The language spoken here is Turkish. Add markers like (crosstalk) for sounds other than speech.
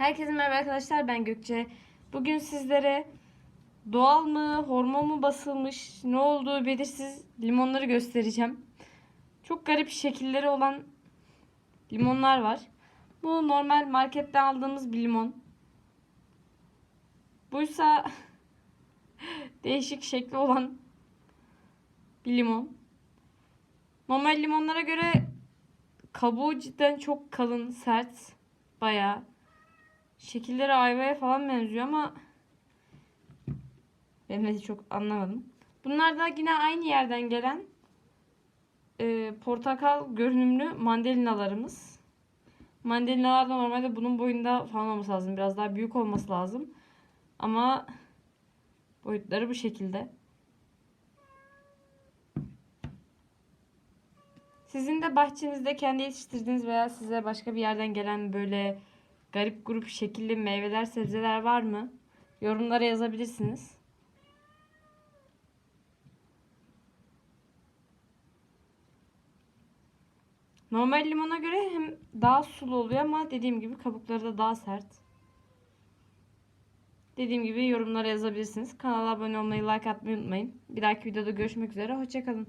Herkese merhaba arkadaşlar ben Gökçe. Bugün sizlere doğal mı, hormon mu basılmış, ne olduğu belirsiz limonları göstereceğim. Çok garip şekilleri olan limonlar var. Bu normal marketten aldığımız bir limon. Buysa (laughs) değişik şekli olan bir limon. Normal limonlara göre kabuğu cidden çok kalın, sert. Bayağı. Şekilleri ayvaya falan benziyor ama ben de çok anlamadım. Bunlar da yine aynı yerden gelen e, portakal görünümlü mandalinalarımız. Mandalinalar da normalde bunun boyunda falan olması lazım. Biraz daha büyük olması lazım. Ama boyutları bu şekilde. Sizin de bahçenizde kendi yetiştirdiğiniz veya size başka bir yerden gelen böyle garip grup şekilli meyveler, sebzeler var mı? Yorumlara yazabilirsiniz. Normal limona göre hem daha sulu oluyor ama dediğim gibi kabukları da daha sert. Dediğim gibi yorumlara yazabilirsiniz. Kanala abone olmayı, like atmayı unutmayın. Bir dahaki videoda görüşmek üzere. Hoşçakalın.